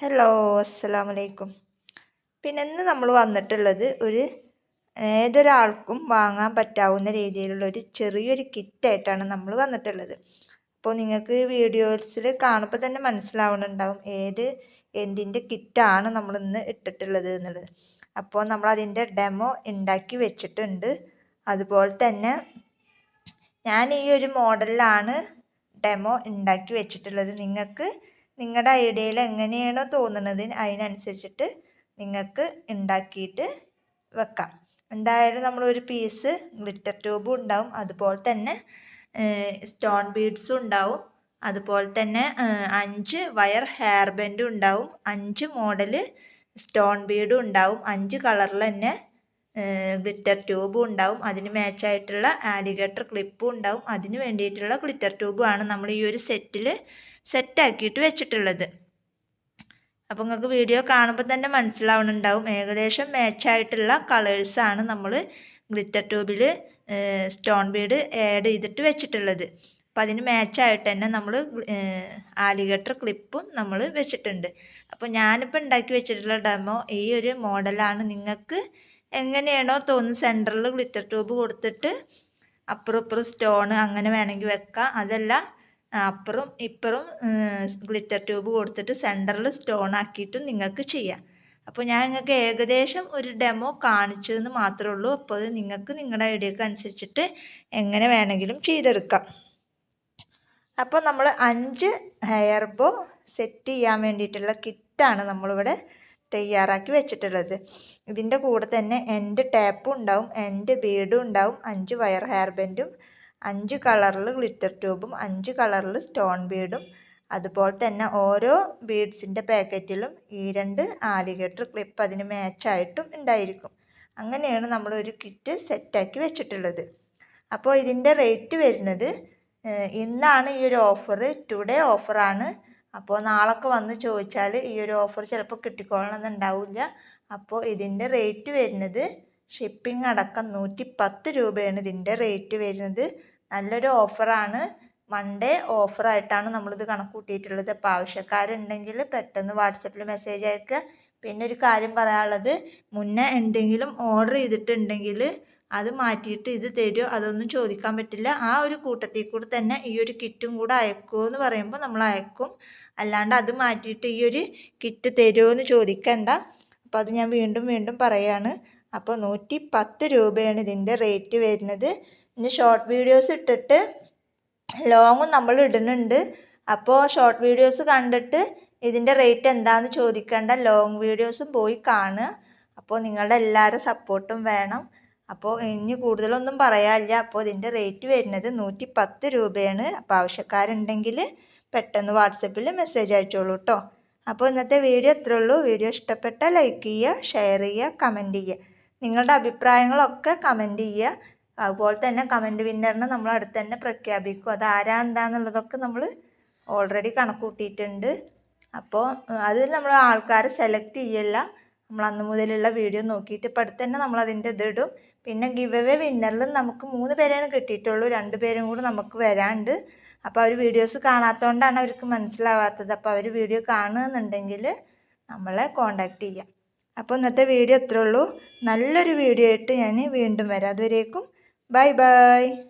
Hello അസ്സാം വലൈക്കും പിന്നെ ഇന്ന് നമ്മൾ വന്നിട്ടുള്ളത് ഒരു ഏതൊരാൾക്കും വാങ്ങാൻ പറ്റാവുന്ന രീതിയിലുള്ള ഒരു ചെറിയൊരു കിറ്റായിട്ടാണ് നമ്മൾ വന്നിട്ടുള്ളത്. അപ്പോൾ നിങ്ങൾക്ക് വീഡിയോസിൽ കാണുമ്പോൾ തന്നെ മനസ്സിലാവുന്നുണ്ടാവും ഏത് എന്തിന്റെ കിറ്റാണ് നമ്മൾ ഇന്ന് ഇട്ടിട്ടുള്ളത് എന്നുള്ളത്. അപ്പോൾ നമ്മൾ അതിന്റെ ഡെമോ ഉണ്ടാക്കി വെച്ചിട്ടുണ്ട്. അതുപോലെ തന്നെ ഞാൻ ഈ ഒരു മോഡലിലാണ് ഡെമോ ഉണ്ടാക്കി വെച്ചിട്ടുള്ളത്. നിങ്ങൾക്ക് നിങ്ങളുടെ ഐഡിയയിൽ എങ്ങനെയാണോ തോന്നുന്നത് അതിനനുസരിച്ചിട്ട് നിങ്ങൾക്ക് ഉണ്ടാക്കിയിട്ട് വെക്കാം. എന്തായാലും നമ്മളൊരു പീസ് ഗ്ലിറ്റർ ട്യൂബും ഉണ്ടാവും. അതുപോലെ തന്നെ സ്റ്റോൺ ബീഡ്സും ഉണ്ടാവും. അതുപോലെ തന്നെ അഞ്ച് വയർ ഹെയർ ബെൻഡും ഉണ്ടാവും. അഞ്ച് മോഡൽ സ്റ്റോൺ ബീഡും ഉണ്ടാവും. അഞ്ച് കളറിൽ തന്നെ ഗ്ലിറ്റർ ട്യൂബും ഉണ്ടാവും. അതിന് മാച്ചായിട്ടുള്ള ആലിഗേറ്റർ ക്ലിപ്പും ഉണ്ടാവും. അതിന് വേണ്ടിയിട്ടുള്ള ഗ്ലിറ്റർ ട്യൂബും ആണ് നമ്മൾ ഈ ഒരു സെറ്റിൽ സെറ്റാക്കിയിട്ട് വെച്ചിട്ടുള്ളത്. അപ്പോൾ നിങ്ങൾക്ക് വീഡിയോ കാണുമ്പോൾ തന്നെ മനസ്സിലാവുന്നുണ്ടാവും. ഏകദേശം മാച്ചായിട്ടുള്ള കളേഴ്സാണ് നമ്മൾ ഗ്ലിറ്റർ ട്യൂബിൽ സ്റ്റോൺ ബീഡ് ആഡ് ചെയ്തിട്ട് വെച്ചിട്ടുള്ളത്. അപ്പോൾ അതിന് മാച്ചായിട്ട് തന്നെ നമ്മൾ ആലിഗേറ്റർ ക്ലിപ്പും നമ്മൾ വെച്ചിട്ടുണ്ട്. അപ്പോൾ ഞാനിപ്പോൾ ഉണ്ടാക്കി വെച്ചിട്ടുള്ള ഡെമോ ഈ ഒരു മോഡലാണ് നിങ്ങൾക്ക് എങ്ങനെയാണോ തോന്നുന്നത് സെന്ററിൽ ഗ്ലിറ്റർ ട്യൂബ് കൊടുത്തിട്ട് അപ്പുറം ഇപ്പുറം സ്റ്റോൺ അങ്ങനെ വേണമെങ്കിൽ വെക്കാം. അതല്ല അപ്പുറം ഇപ്പുറം ഗ്ലിറ്റർ ട്യൂബ് കൊടുത്തിട്ട് സെന്ററിൽ സ്റ്റോൺ ആക്കിയിട്ടും നിങ്ങൾക്ക് ചെയ്യാം. അപ്പോൾ ഞാൻ നിങ്ങൾക്ക് ഏകദേശം ഒരു ഡെമോ കാണിച്ചതെന്ന് മാത്രമേ ഉള്ളൂ. അപ്പോൾ നിങ്ങൾക്ക് നിങ്ങളുടെ ഐഡിയക്ക് അനുസരിച്ചിട്ട് എങ്ങനെ വേണമെങ്കിലും ചെയ്തെടുക്കാം. അപ്പോൾ നമ്മൾ അഞ്ച് ഹെയർ ബോ സെറ്റ് ചെയ്യാൻ വേണ്ടിയിട്ടുള്ള കിറ്റാണ് നമ്മളിവിടെ തയ്യാറാക്കി വെച്ചിട്ടുള്ളത്. ഇതിന്റെ കൂടെ തന്നെ എന്റെ ടാപ്പും ഉണ്ടാവും എന്റെ ബീഡും ഉണ്ടാവും അഞ്ച് വയർ ഹെയർ ബെൻഡും അഞ്ച് കളറിൽ ഗ്ലിറ്റർ ട്യൂബും അഞ്ച് കളറിൽ സ്റ്റോൺ ബീഡും. അതുപോലെ തന്നെ ഓരോ ബീഡ്സിന്റെ പാക്കറ്റിലും ഈ രണ്ട് ആലിഗേറ്റർ ക്ലിപ്പ് അതിന് മാച്ചായിട്ടും ഉണ്ടായിരിക്കും. അങ്ങനെയാണ് നമ്മൾ ഒരു കിറ്റ് സെറ്റാക്കി വെച്ചിട്ടുള്ളത്. അപ്പോൾ ഇതിന്റെ റേറ്റ് വരുന്നത് ഇന്നാണ് ഈ ഒരു ഓഫർ ടുഡേ ഓഫറാണ് അപ്പോൾ നാളൊക്കെ വന്ന് ചോദിച്ചാൽ ഈ ഒരു ഓഫർ ചിലപ്പോൾ കിട്ടിക്കോളണമെന്നുണ്ടാവില്ല അപ്പോൾ ഇതിന്റെ റേറ്റ് വരുന്നത് ഷിപ്പിംഗ് അടക്കം നൂറ്റി പത്ത് രൂപയാണ് ഇതിന്റെ റേറ്റ് വരുന്നത്. നല്ലൊരു ഓഫറാണ് മൺഡേ ഓഫറായിട്ടാണ് നമ്മളിത് കണക്ക് കൂട്ടിയിട്ടുള്ളത് അപ്പോൾ ആവശ്യക്കാരുണ്ടെങ്കിൽ പെട്ടെന്ന് വാട്സപ്പിൽ മെസ്സേജ് അയക്കുക. പിന്നെ ഒരു കാര്യം പറയാനുള്ളത്. മുന്നേ എന്തെങ്കിലും ഓർഡർ ചെയ്തിട്ടുണ്ടെങ്കിൽ അത് മാറ്റിയിട്ട് ഇത് തരുമോ അതൊന്നും ചോദിക്കാൻ പറ്റില്ല. ആ ഒരു കൂട്ടത്തിൽ കൂടെ തന്നെ ഈ ഒരു കിറ്റും കൂടെ അയക്കുമോ എന്ന് പറയുമ്പോൾ നമ്മൾ അയക്കും. അല്ലാണ്ട് അത് മാറ്റിയിട്ട് ഈ ഒരു കിറ്റ് തരുമോ എന്ന് ചോദിക്കണ്ട. അപ്പോൾ അത് ഞാൻ വീണ്ടും വീണ്ടും പറയാണ്. അപ്പോൾ നൂറ്റി പത്ത് രൂപയാണ് ഇതിന്റെ റേറ്റ് വരുന്നത്. ഇനി ഷോർട്ട് വീഡിയോസ് ഇട്ടിട്ട് ലോങ്ങും നമ്മൾ ഇടുന്നുണ്ട്. അപ്പോൾ ഷോർട്ട് വീഡിയോസ് കണ്ടിട്ട് ഇതിന്റെ റേറ്റ് എന്താണെന്ന് ചോദിക്കേണ്ട. ലോങ് വീഡിയോസും പോയി കാണുക. അപ്പോൾ നിങ്ങളുടെ എല്ലാവരും സപ്പോർട്ടും വേണം. അപ്പോൾ ഇനി കൂടുതലൊന്നും പറയാനില്ല. അപ്പോൾ ഇതിന്റെ റേറ്റ് വരുന്നത് നൂറ്റി പത്ത് രൂപയാണ്. അപ്പോൾ ആവശ്യക്കാരുണ്ടെങ്കിൽ പെട്ടെന്ന് വാട്സപ്പിൽ മെസ്സേജ് അയച്ചോളൂ കേട്ടോ അപ്പോൾ ഇന്നത്തെ വീഡിയോ ഇത്രേ ഉള്ളൂ. വീഡിയോ ഇഷ്ടപ്പെട്ടാൽ ലൈക്ക് ചെയ്യുക ഷെയർ ചെയ്യുക കമന്റ് ചെയ്യുക. നിങ്ങളുടെ അഭിപ്രായങ്ങളൊക്കെ കമന്റ് ചെയ്യുക. അതുപോലെ തന്നെ കമന്റ് വിന്നറിനെ നമ്മൾ അടുത്ത് തന്നെ പ്രഖ്യാപിക്കും. അത് ആരാ എന്താന്നുള്ളതൊക്കെ നമ്മൾ ഓൾറെഡി കണക്ക് കൂട്ടിയിട്ടുണ്ട് അപ്പോൾ അതിൽ നമ്മൾ ആൾക്കാരെ സെലക്ട് ചെയ്യല്ല. നമ്മൾ അന്ന് മുതലുള്ള വീഡിയോ നോക്കിയിട്ട് ഇപ്പം അടുത്ത് നമ്മൾ അതിന്റെ ഇതിടും പിന്നെ ഗിവ് അവേ വിന്നറിൽ നമുക്ക് മൂന്ന് പേരെയാണ് കിട്ടിയിട്ടുള്ളൂ. രണ്ട് പേരും കൂടെ നമുക്ക് വരാണ്ട്. അപ്പോൾ അവർ വീഡിയോസ് കാണാത്തതുകൊണ്ടാണ് അവർക്ക് മനസ്സിലാവാത്തത്. അപ്പോൾ അവർ വീഡിയോ കാണുന്നുണ്ടെങ്കിൽ നമ്മളെ കോണ്ടാക്ട് ചെയ്യാം. അപ്പോൾ ഇന്നത്തെ വീഡിയോ ഇത്രേ ഉള്ളൂ. നല്ലൊരു വീഡിയോ ആയിട്ട് ഞാൻ വീണ്ടും വരാം. അതുവരേക്കും ബൈ bye.